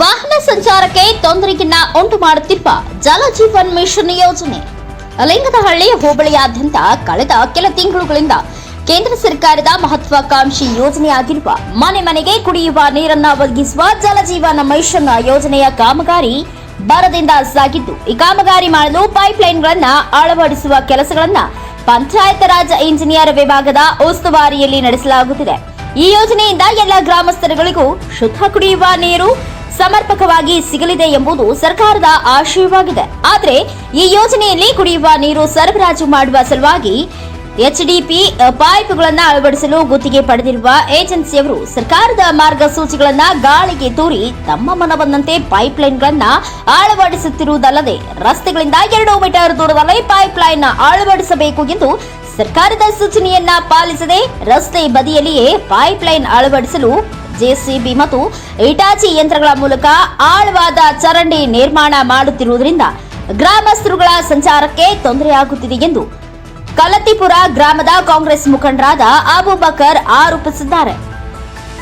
ವಾಹನ ಸಂಚಾರಕ್ಕೆ ತೊಂದರೆಯನ್ನ ಉಂಟು ಮಾಡುತ್ತಿರುವ ಜಲಜೀವನ್ ಮಿಷನ್ ಯೋಜನೆ. ಲಿಂಗದಹಳ್ಳಿ ಹೋಬಳಿಯಾದ್ಯಂತ ಕಳೆದ ಕೆಲ ತಿಂಗಳುಗಳಿಂದ ಕೇಂದ್ರ ಸರ್ಕಾರದ ಮಹತ್ವಾಕಾಂಕ್ಷಿ ಯೋಜನೆಯಾಗಿರುವ ಮನೆ ಮನೆಗೆ ಕುಡಿಯುವ ನೀರನ್ನ ಒದಗಿಸುವ ಜಲಜೀವನ ಮಿಷನ್ ಯೋಜನೆಯ ಕಾಮಗಾರಿ ಬರದಿಂದ ಸಾಗಿದ್ದು, ಈ ಕಾಮಗಾರಿ ಮಾಡಲು ಪೈಪ್ಲೈನ್ಗಳನ್ನ ಅಳವಡಿಸುವ ಕೆಲಸಗಳನ್ನ ಪಂಚಾಯತ್ ರಾಜ್ ಇಂಜಿನಿಯರ್ ವಿಭಾಗದ ಉಸ್ತುವಾರಿಯಲ್ಲಿ ನಡೆಸಲಾಗುತ್ತಿದೆ. ಈ ಯೋಜನೆಯಿಂದ ಎಲ್ಲ ಗ್ರಾಮಸ್ಥರುಗಳಿಗೂ ಶುದ್ಧ ಕುಡಿಯುವ ನೀರು ಸಮರ್ಪಕವಾಗಿ ಸಿಗಲಿದೆ ಎಂಬುದು ಸರ್ಕಾರದ ಆಶಯವಾಗಿದೆ. ಆದರೆ ಈ ಯೋಜನೆಯಲ್ಲಿ ಕುಡಿಯುವ ನೀರು ಸರಬರಾಜು ಮಾಡುವ ಸಲುವಾಗಿ ಎಚ್ಡಿಪಿ ಪೈಪ್ಗಳನ್ನು ಅಳವಡಿಸಲು ಗುತ್ತಿಗೆ ಪಡೆದಿರುವ ಏಜೆನ್ಸಿಯವರು ಸರ್ಕಾರದ ಮಾರ್ಗಸೂಚಿಗಳನ್ನ ಗಾಳಿಗೆ ತೂರಿ ತಮ್ಮ ಮನಬಂದಂತೆ ಪೈಪ್ಲೈನ್ಗಳನ್ನ ಅಳವಡಿಸುತ್ತಿರುವುದಲ್ಲದೆ ರಸ್ತೆಗಳಿಂದ ಎರಡು ಮೀಟರ್ ದೂರದಲ್ಲಿ ಪೈಪ್ಲೈನ್ ಅಳವಡಿಸಬೇಕು ಎಂದು ಸರ್ಕಾರದ ಸೂಚನೆಯನ್ನ ಪಾಲಿಸದೆ ರಸ್ತೆ ಬದಿಯಲ್ಲಿಯೇ ಪೈಪ್ಲೈನ್ ಅಳವಡಿಸಲು ಜೆಸಿಬಿ ಮತ್ತು ಇಟಾಚಿ ಯಂತ್ರಗಳ ಮೂಲಕ ಆಳವಾದ ಚರಂಡಿ ನಿರ್ಮಾಣ ಮಾಡುತ್ತಿರುವುದರಿಂದ ಗ್ರಾಮಸ್ಥರುಗಳ ಸಂಚಾರಕ್ಕೆ ತೊಂದರೆಯಾಗುತ್ತಿದೆ ಎಂದು ಕಲತಿಪುರ ಗ್ರಾಮದ ಕಾಂಗ್ರೆಸ್ ಮುಖಂಡರಾದ ಅಬೂಬಕರ್ ಆರೋಪಿಸಿದ್ದಾರೆ.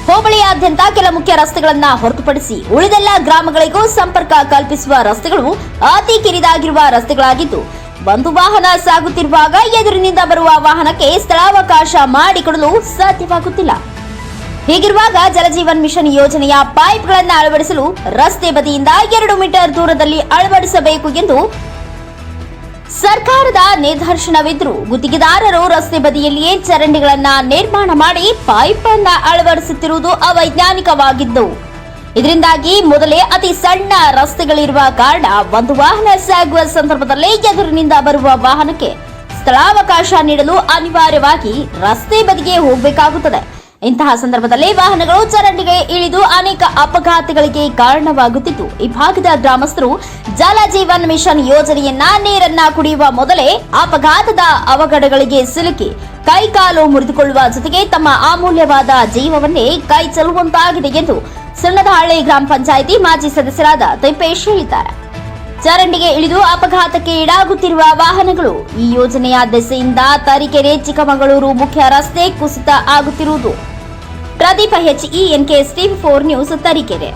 ಹೋಬಳಿಯಾದ್ಯಂತ ಕೆಲ ಮುಖ್ಯ ರಸ್ತೆಗಳನ್ನು ಹೊರತುಪಡಿಸಿ ಉಳಿದೆಲ್ಲ ಗ್ರಾಮಗಳಿಗೂ ಸಂಪರ್ಕ ಕಲ್ಪಿಸುವ ರಸ್ತೆಗಳು ಅತಿ ಕಿರಿದಾಗಿರುವ ರಸ್ತೆಗಳಾಗಿದ್ದು ಒಂದು ವಾಹನ ಸಾಗುತ್ತಿರುವಾಗ ಎದುರಿನಿಂದ ಬರುವ ವಾಹನಕ್ಕೆ ಸ್ಥಳಾವಕಾಶ ಮಾಡಿಕೊಡಲು ಸಾಧ್ಯವಾಗುತ್ತಿಲ್ಲ. ಹೀಗಿರುವಾಗ ಜಲಜೀವನ್ ಮಿಷನ್ ಯೋಜನೆಯ ಪೈಪ್ಗಳನ್ನು ಅಳವಡಿಸಲು ರಸ್ತೆ ಬದಿಯಿಂದ ಎರಡು ಮೀಟರ್ ದೂರದಲ್ಲಿ ಅಳವಡಿಸಬೇಕು ಎಂದು ಸರ್ಕಾರದ ನಿದರ್ಶನವಿದ್ರೂ ಗುತ್ತಿಗೆದಾರರು ರಸ್ತೆ ಬದಿಯಲ್ಲಿಯೇ ಚರಂಡಿಗಳನ್ನ ನಿರ್ಮಾಣ ಮಾಡಿ ಪೈಪ್ ಅನ್ನ ಅಳವಡಿಸುತ್ತಿರುವುದು ಅವೈಜ್ಞಾನಿಕವಾಗಿದ್ದು, ಇದರಿಂದಾಗಿ ಮೊದಲೇ ಅತಿ ಸಣ್ಣ ರಸ್ತೆಗಳಿರುವ ಕಾರಣ ಒಂದು ವಾಹನ ಸಾಗುವ ಸಂದರ್ಭದಲ್ಲಿ ಎದುರಿನಿಂದ ಬರುವ ವಾಹನಕ್ಕೆ ಸ್ಥಳಾವಕಾಶ ನೀಡಲು ಅನಿವಾರ್ಯವಾಗಿ ರಸ್ತೆ ಬದಿಗೆ ಹೋಗಬೇಕಾಗುತ್ತದೆ. ಇಂತಹ ಸಂದರ್ಭದಲ್ಲಿ ವಾಹನಗಳು ಚರಂಡಿಗೆ ಇಳಿದು ಅನೇಕ ಅಪಘಾತಗಳಿಗೆ ಕಾರಣವಾಗುತ್ತಿದ್ದು, ಈ ಭಾಗದ ಗ್ರಾಮಸ್ಥರು ಜಲ ಜೀವನ್ ಮಿಷನ್ ಯೋಜನೆಯನ್ನ ನೀರನ್ನ ಕುಡಿಯುವ ಮೊದಲೇ ಅಪಘಾತದ ಅವಘಡಗಳಿಗೆ ಸಿಲುಕಿ, ಕೈಕಾಲು ಮುರಿದುಕೊಳ್ಳುವ ಜೊತೆಗೆ ತಮ್ಮ ಅಮೂಲ್ಯವಾದ ಜೀವವನ್ನೇ ಕೈ ಚೆಲ್ಲುವಂತಾಗಿದೆ ಎಂದು ಸಣ್ಣದಹಳ್ಳಿ ಗ್ರಾಮ ಪಂಚಾಯಿತಿ ಮಾಜಿ ಸದಸ್ಯರಾದ ತಿಪ್ಪೇಶ್ ಹೇಳಿದ್ದಾರೆ. ಚರಂಡಿಗೆ ಇಳಿದು ಅಪಘಾತಕ್ಕೆ ಈಡಾಗುತ್ತಿರುವ ವಾಹನಗಳು ಈ ಯೋಜನೆಯ ದೆಸೆಯಿಂದ ತರೀಕೆರೆ, ಚಿಕ್ಕಮಗಳೂರು ಮುಖ್ಯ ರಸ್ತೆ ಕುಸಿತ ಆಗುತ್ತಿರುವುದು. Pradeep H E N K Steve four news Tarikere.